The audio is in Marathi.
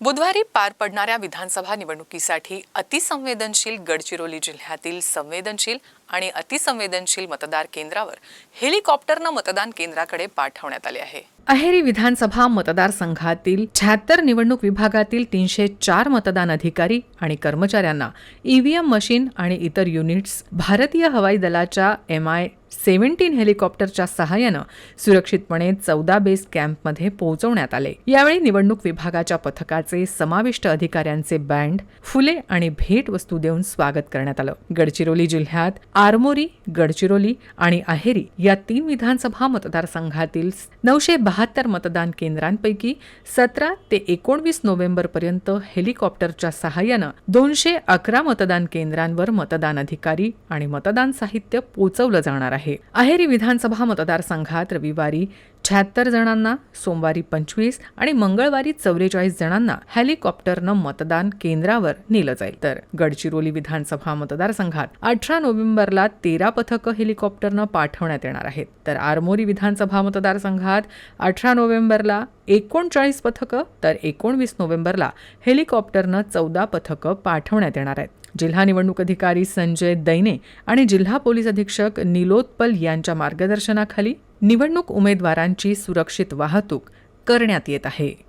बुधवारी पार पडणाऱ्या विधानसभा निवडणुकीसाठी अतिसंवेदनशील गडचिरोली जिल्ह्यातील संवेदनशील आणि अतिसंवेदनशील मतदार केंद्रावर हेलिकॉप्टरनं मतदान केंद्राकडे पाठवण्यात आले आहे. अहेरी विधानसभा मतदारसंघातील शहात्तर निवडणूक विभागातील तीनशे चार मतदान अधिकारी आणि कर्मचाऱ्यांना ईव्हीएम मशीन आणि इतर युनिट्स भारतीय हवाई दलाच्या एम आय सेव्हन्टीन हेलिकॉप्टरच्या सहाय्यानं सुरक्षितपणे चौदा बेस कॅम्पमध्ये पोहोचवण्यात आले. यावेळी निवडणूक विभागाच्या पथकाचे समाविष्ट अधिकाऱ्यांचे बँड फुले आणि भेटवस्तू देऊन स्वागत करण्यात आलं. गडचिरोली जिल्ह्यात आरमोरी गडचिरोली आणि अहेरी या तीन विधानसभा मतदारसंघातील नऊशे बहात्तर मतदान केंद्रांपैकी सतरा ते एकोणवीस नोव्हेंबरपर्यंत हेलिकॉप्टरच्या सहाय्यानं दोनशे अकरा मतदान केंद्रांवर मतदान अधिकारी आणि मतदान साहित्य पोचवलं जाणार आहे. आहे. अहेरी विधानसभा मतदारसंघात रविवारी शहात्तर जणांना सोमवारी पंचवीस आणि मंगळवारी चौवेचाळीस जणांना हेलिकॉप्टरनं मतदान केंद्रावर नेलं जाईल. तर गडचिरोली विधानसभा मतदारसंघात अठरा नोव्हेंबरला तेरा पथकं हेलिकॉप्टरनं पाठवण्यात येणार आहेत. तर आरमोरी विधानसभा मतदारसंघात अठरा नोव्हेंबरला एकोणचाळीस पथकं तर एकोणवीस नोव्हेंबरला हेलिकॉप्टरनं चौदा पथकं पाठवण्यात येणार आहेत. जिल्हा निवडणूक अधिकारी संजय दैने आणि जिल्हा पोलीस अधीक्षक निलोत्पल यांच्या मार्गदर्शनाखाली निवडणूक उमेदवारांची सुरक्षित वाहतूक करण्यात येत आहे.